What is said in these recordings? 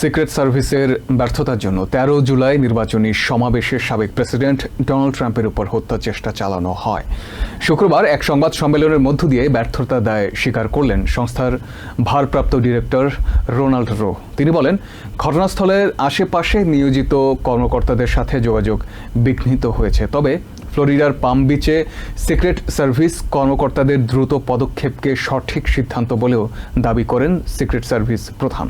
Secret সার্ভিসের ব্যর্থতার জন্য তেরো জুলাই নির্বাচনী সমাবেশে সাবেক প্রেসিডেন্ট ডোনাল্ড ট্রাম্পের উপর হত্যা চেষ্টা চালানো হয়। শুক্রবার এক সংবাদ সম্মেলনের মধ্য দিয়ে ব্যর্থতা দায় স্বীকার করলেন সংস্থার ভারপ্রাপ্ত ডিরেক্টর রোনাল্ড রো। তিনি বলেন, ঘটনাস্থলের আশেপাশে নিয়োজিত কর্মকর্তাদের সাথে যোগাযোগ বিঘ্নিত হয়েছে। তবে ফ্লোরিডার পাম বিচে সিক্রেট সার্ভিস কর্মকর্তাদের দ্রুত পদক্ষেপকে সঠিক সিদ্ধান্ত বলেও দাবি করেন সিক্রেট সার্ভিস প্রধান।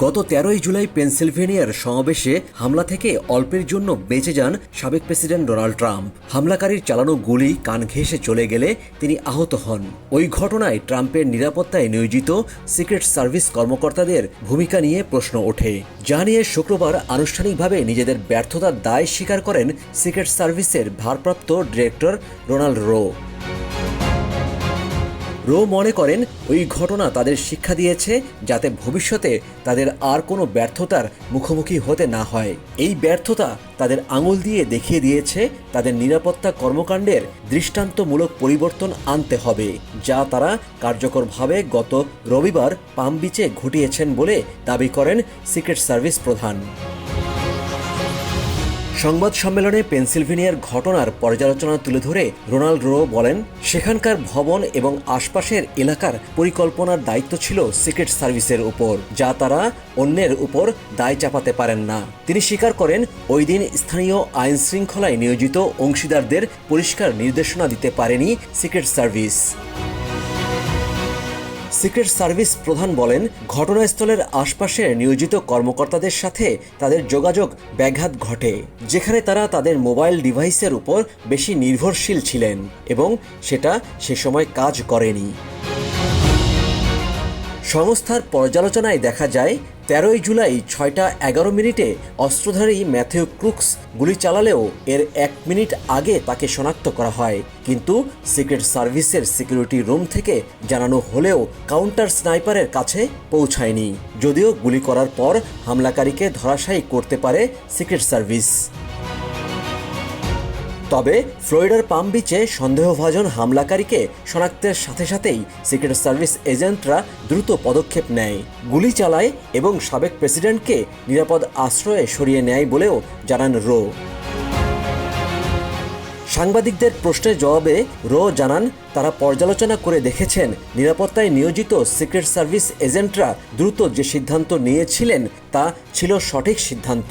গত তেরোই জুলাই পেনসিলভেনিয়ার সমাবেশে হামলা থেকে অল্পের জন্য বেঁচে যান সাবেক প্রেসিডেন্ট ডোনাল্ড ট্রাম্প। হামলাকারীর চালানো গুলি কান ঘেঁষে চলে গেলে তিনি আহত হন। ওই ঘটনায় ট্রাম্পের নিরাপত্তায় নিয়োজিত সিক্রেট সার্ভিস কর্মকর্তাদের ভূমিকা নিয়ে প্রশ্ন ওঠে। যা নিয়ে শুক্রবার আনুষ্ঠানিকভাবে নিজেদের ব্যর্থতার দায় স্বীকার করেন সিক্রেট সার্ভিসের ভারপ্রাপ্ত ডিরেক্টর রোনাল্ড রো। রো মনে করেন ওই ঘটনা তাদের শিক্ষা দিয়েছে যাতে ভবিষ্যতে তাদের আর কোনো ব্যর্থতার মুখোমুখি হতে না হয়। এই ব্যর্থতা তাদের আঙুল দিয়ে দেখিয়ে দিয়েছে তাদের নিরাপত্তা কর্মকাণ্ডের দৃষ্টান্তমূলক পরিবর্তন আনতে হবে, যা তারা কার্যকরভাবে গত রবিবার পাম বিচে ঘটিয়েছেন বলে দাবি করেন সিক্রেট সার্ভিস প্রধান। সংবাদ সম্মেলনে পেনসিলভেনিয়ার ঘটনার পর্যালোচনা তুলে ধরে রোনাল্ড রো বলেন, সেখানকার ভবন এবং আশপাশের এলাকার পরিকল্পনার দায়িত্ব ছিল সিক্রেট সার্ভিসের উপর, যা তারা অন্যের উপর দায় চাপাতে পারেন না। তিনি স্বীকার করেন, ওই দিন স্থানীয় আইন শৃঙ্খলায় নিয়োজিত অংশীদারদের পরিষ্কার নির্দেশনা দিতে পারেনি সিক্রেট সার্ভিস। সিক্রেট সার্ভিস প্রধান বলেন, ঘটনাস্থলের আশপাশের নিয়োজিত কর্মকর্তাদের সাথে তাদের যোগাযোগ ব্যাঘাত ঘটে, যেখানে তারা তাদের মোবাইল ডিভাইসের উপর বেশি নির্ভরশীল ছিলেন এবং সেটা সে সময় কাজ করেনি। সংস্থার পর্যালোচনায় দেখা যায়, তেরোই জুলাই ছয়টা এগারো মিনিটে অস্ত্রধারী ম্যাথিউ ক্রুক্স গুলি চালালেও এর এক মিনিট আগে তাকে শনাক্ত করা হয়। কিন্তু সিক্রেট সার্ভিসের সিকিউরিটি রুম থেকে জানানো হলেও কাউন্টার স্নাইপারের কাছে পৌঁছায়নি। যদিও গুলি করার পর হামলাকারীকে ধরাশায়ী করতে পারে সিক্রেট সার্ভিস। তবে ফ্লোরিডার পাম বিচে সন্দেহভাজন হামলাকারীকে শনাক্তের সাথে সাথেই সিক্রেট সার্ভিস এজেন্টরা দ্রুত পদক্ষেপ নেয়। গুলি চালায় এবং সাবেক প্রেসিডেন্টকে নিরাপদ আশ্রয়ে সরিয়ে নেয় বলেও জানান রো। সাংবাদিকদের প্রশ্নের জবাবে রো জানান, তারা পর্যালোচনা করে দেখেছেন, নিরাপত্তায় নিয়োজিত সিক্রেট সার্ভিস এজেন্টরা দ্রুত যে সিদ্ধান্ত নিয়েছিলেন তা ছিল সঠিক সিদ্ধান্ত।